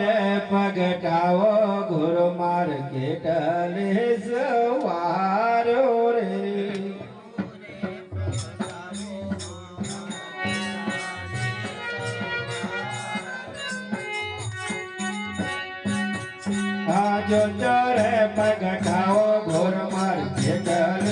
રે પગટાવો ગુરુ માર કેટલે સવારો રે. આજો ચરે પગટાવો ગુરુ માર કેટલે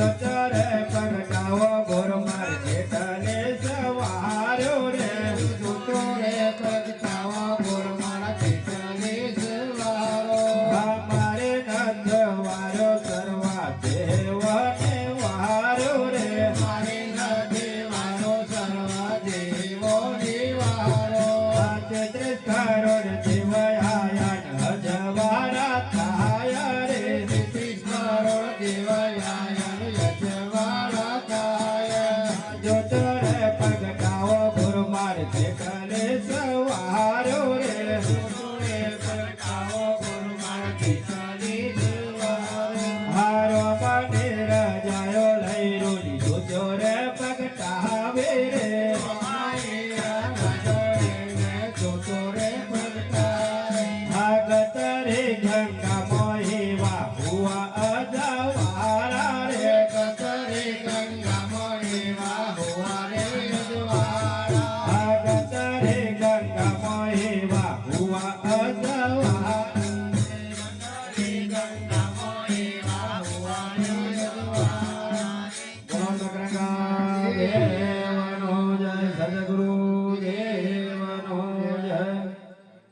ચરે પરટાવો ગોર માર જેઠાને સવાર્યો રે. સૂતો રે પરટાવો ગોર મારે કંદ વારો Happy